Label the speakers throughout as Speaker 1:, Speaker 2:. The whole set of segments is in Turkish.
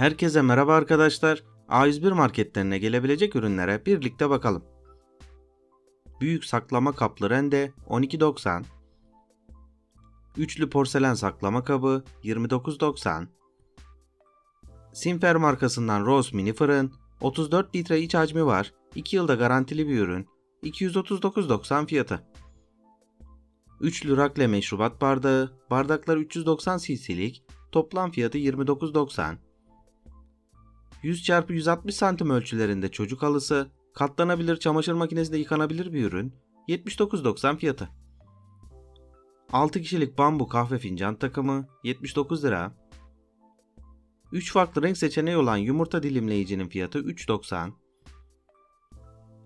Speaker 1: Herkese merhaba arkadaşlar. A101 marketlerine gelebilecek ürünlere birlikte bakalım. Büyük saklama kaplı rende 12.90 Üçlü porselen saklama kabı 29.90 Simfer markasından Rose mini fırın 34 litre iç hacmi var. 2 yılda garantili bir ürün. 239.90 fiyatı. Üçlü rakle meşrubat bardağı, bardaklar 390 cc'lik, toplam fiyatı 29.90. 100 x 160 santim ölçülerinde çocuk halısı, katlanabilir çamaşır makinesinde yıkanabilir bir ürün, 79.90 fiyatı. 6 kişilik bambu kahve fincan takımı, 79 lira. 3 farklı renk seçeneği olan yumurta dilimleyicinin fiyatı 3.90.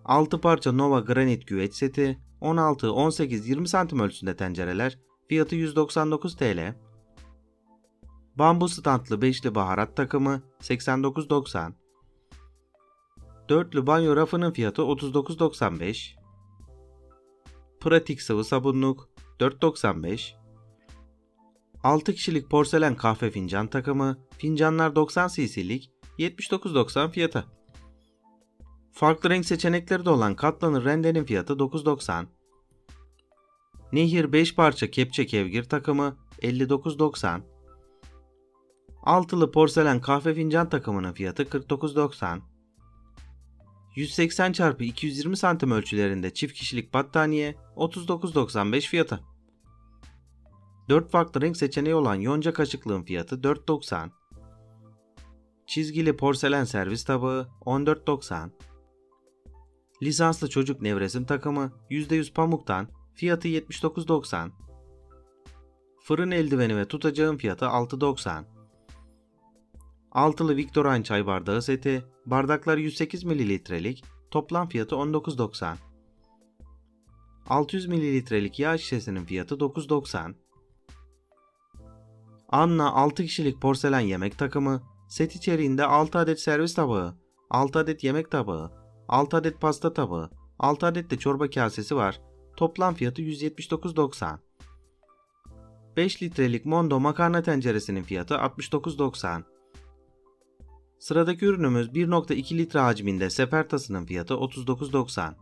Speaker 1: 6 parça Nova Granit güveç seti, 16, 18, 20 santim ölçüsünde tencereler, fiyatı 199 TL. Bambu standlı beşli baharat takımı 89.90. Dörtlü banyo rafının fiyatı 39.95. Pratik sıvı sabunluk 4.95. 6 kişilik porselen kahve fincan takımı, fincanlar 90 cc'lik 79.90 fiyatı. Farklı renk seçenekleri de olan katlanır rendenin fiyatı 9.90. Nehir 5 parça kepçe kevgir takımı 59.90. Altılı porselen kahve fincan takımının fiyatı 49.90. 180 x 220 santim ölçülerinde çift kişilik battaniye 39.95 fiyatı. 4 farklı renk seçeneği olan yonca kaşıklığın fiyatı 4.90. Çizgili porselen servis tabağı 14.90. Lisanslı çocuk nevresim takımı %100 pamuktan fiyatı 79.90. Fırın eldiveni ve tutacağın fiyatı 6.90. Altılı Victorine çay bardağı seti, bardaklar 108 mililitrelik, toplam fiyatı 19.90. 600 mililitrelik yağ şişesinin fiyatı 9.90. Anna 6 kişilik porselen yemek takımı, set içeriğinde 6 adet servis tabağı, 6 adet yemek tabağı, 6 adet pasta tabağı, 6 adet de çorba kasesi var. Toplam fiyatı 179.90. 5 litrelik Mondo makarna tenceresinin fiyatı 69.90. Sıradaki ürünümüz 1.2 litre hacminde sefer tasının fiyatı 39.90.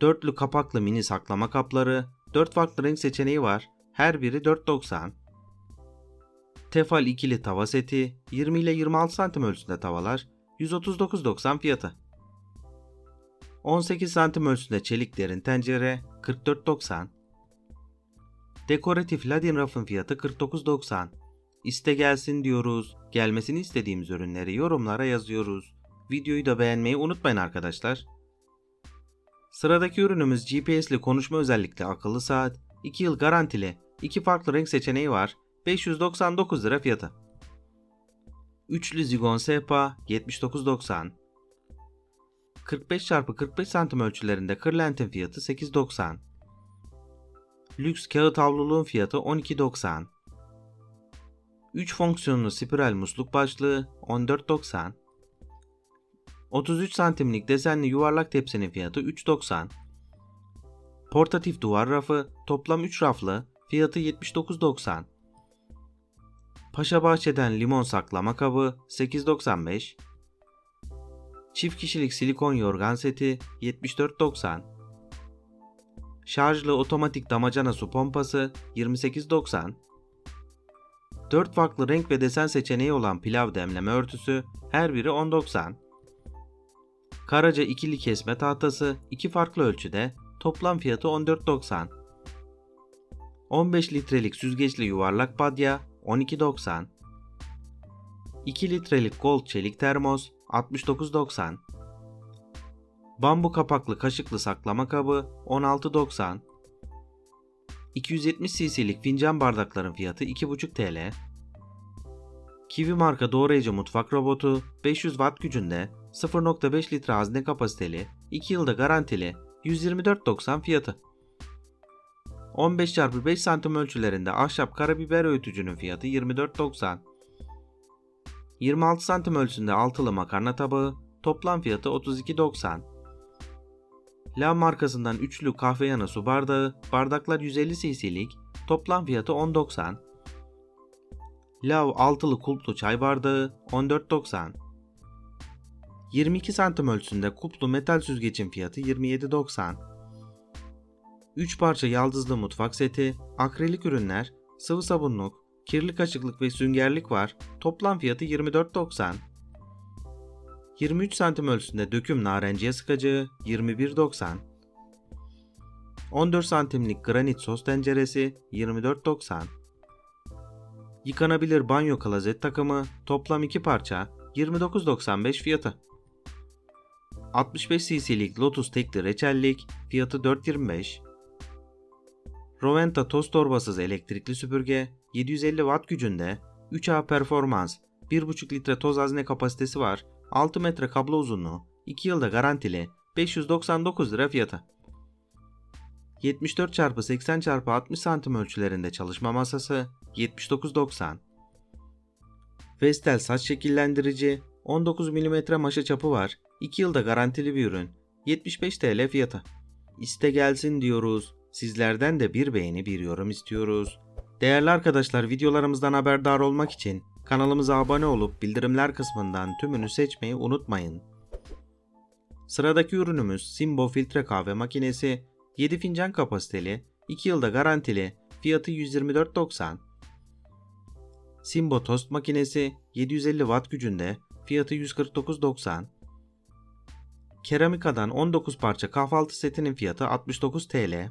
Speaker 1: Dörtlü kapaklı mini saklama kapları, 4 farklı renk seçeneği var. Her biri 4.90. Tefal ikili tava seti, 20 ile 26 santim ölçüsünde tavalar, 139.90 fiyatı. 18 santim ölçüsünde çelik derin tencere, 44.90. Dekoratif ladin rafın fiyatı 49.90. İste gelsin diyoruz. Gelmesini istediğimiz ürünleri yorumlara yazıyoruz. Videoyu da beğenmeyi unutmayın arkadaşlar. Sıradaki ürünümüz GPS'li konuşma özellikli akıllı saat. 2 yıl garantili. 2 farklı renk seçeneği var. 599 lira fiyatı. Üçlü zigon sehpa 79.90. 45 x 45 santim ölçülerinde kırlentin fiyatı 8.90. Lüks kağıt havluluğun fiyatı 12.90. 3 fonksiyonlu spiral musluk başlığı 14.90. 33 santimlik desenli yuvarlak tepsinin fiyatı 3.90. Portatif duvar rafı toplam 3 raflı fiyatı 79.90. Paşa Bahçe'den limon saklama kabı 8.95. Çift kişilik silikon yorgan seti 74.90. Şarjlı otomatik damacana su pompası 28.90. 4 farklı renk ve desen seçeneği olan pilav demleme örtüsü her biri 10.90. Karaca ikili kesme tahtası 2 farklı ölçüde toplam fiyatı 14.90. 15 litrelik süzgeçli yuvarlak badya 12.90. 2 litrelik gold çelik termos 69.90. Bambu kapaklı kaşıklı saklama kabı 16.90. 270 cc'lik fincan bardakların fiyatı 2,5 TL. Kiwi marka doğrayıcı mutfak robotu 500 watt gücünde 0.5 litre hazne kapasiteli 2 yılda garantili 124.90 fiyatı. 15 x 5 santim ölçülerinde ahşap karabiber öğütücünün fiyatı 24.90. 26 santim ölçüsünde altılı makarna tabağı toplam fiyatı 32.90. La markasından üçlü kahve yanı su bardağı, bardaklar 150 cc'lik, toplam fiyatı 10.90. Lav altılı kulplu çay bardağı 14.90 22 santim ölçüsünde kuplu metal süzgecin fiyatı 27.90 3 parça yaldızlı mutfak seti, akrilik ürünler, sıvı sabunluk, kirli kaşıklık ve süngerlik var. Toplam fiyatı 24.90 23 santim ölçüsünde döküm narenciye sıkacağı 21.90 14 santimlik granit sos tenceresi 24.90 Yıkanabilir banyo klozet takımı toplam 2 parça 29.95 fiyatı. 65 cc'lik Lotus tekli reçellik fiyatı 4.25. Roventa toz torbasız elektrikli süpürge 750 watt gücünde 3A performans 1.5 litre toz hazne kapasitesi var 6 metre kablo uzunluğu 2 yılda garantili 599 lira fiyatı. 74 x 80 x 60 santim ölçülerinde çalışma masası 79.90 Vestel saç şekillendirici 19 mm maşa çapı var 2 yılda garantili bir ürün 75 TL fiyatı İste gelsin diyoruz sizlerden de bir beğeni bir yorum istiyoruz Değerli arkadaşlar videolarımızdan haberdar olmak için kanalımıza abone olup bildirimler kısmından tümünü seçmeyi unutmayın. Sıradaki ürünümüz Simbo filtre kahve makinesi 7 fincan kapasiteli, 2 yılda garantili, fiyatı 124.90. Simbo tost makinesi 750 watt gücünde, fiyatı 149.90. Keramikadan 19 parça kahvaltı setinin fiyatı 69 TL.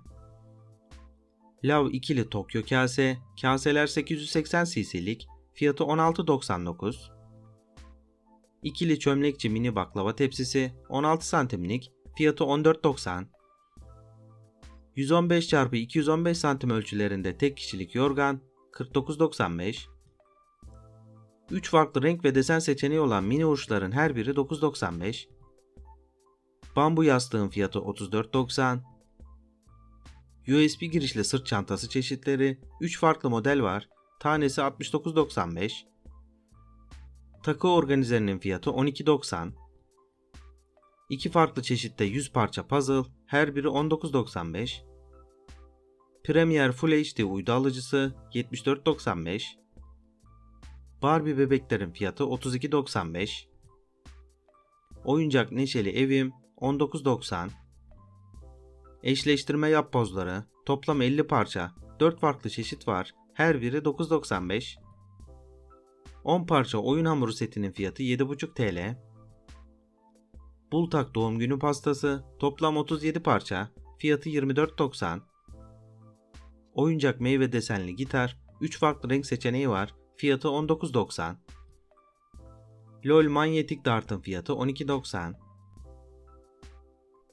Speaker 1: Lav ikili Tokyo kase, kaseler 880 cc'lik, fiyatı 16.99. İkili çömlekçi mini baklava tepsisi 16 santimlik, fiyatı 14.90. 115 x 215 santim ölçülerinde tek kişilik yorgan 49.95 3 farklı renk ve desen seçeneği olan mini uçların her biri 9.95 Bambu yastığın fiyatı 34.90 USB girişli sırt çantası çeşitleri 3 farklı model var. Tanesi 69.95 Takı organizerinin fiyatı 12.90 İki farklı çeşitte 100 parça puzzle, her biri 19.95. Premier Full HD uydu alıcısı 74.95. Barbie bebeklerin fiyatı 32.95. Oyuncak neşeli evim 19.90. Eşleştirme yap pozları toplam 50 parça, 4 farklı çeşit var. Her biri 9.95. 10 parça oyun hamuru setinin fiyatı 7.5 TL. Bultak doğum günü pastası toplam 37 parça, fiyatı 24.90. Oyuncak meyve desenli gitar, 3 farklı renk seçeneği var, fiyatı 19.90. LOL manyetik dartın fiyatı 12.90.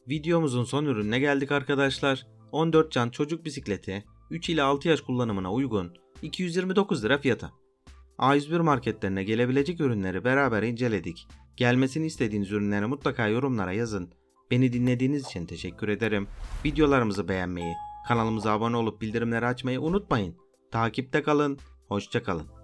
Speaker 1: Videomuzun son ürününe geldik arkadaşlar. 14 can çocuk bisikleti, 3 ile 6 yaş kullanımına uygun, 229 lira fiyatı. A101 marketlerine gelebilecek ürünleri beraber inceledik. Gelmesini istediğiniz ürünleri mutlaka yorumlara yazın. Beni dinlediğiniz için teşekkür ederim. Videolarımızı beğenmeyi, kanalımıza abone olup bildirimleri açmayı unutmayın. Takipte kalın, hoşça kalın.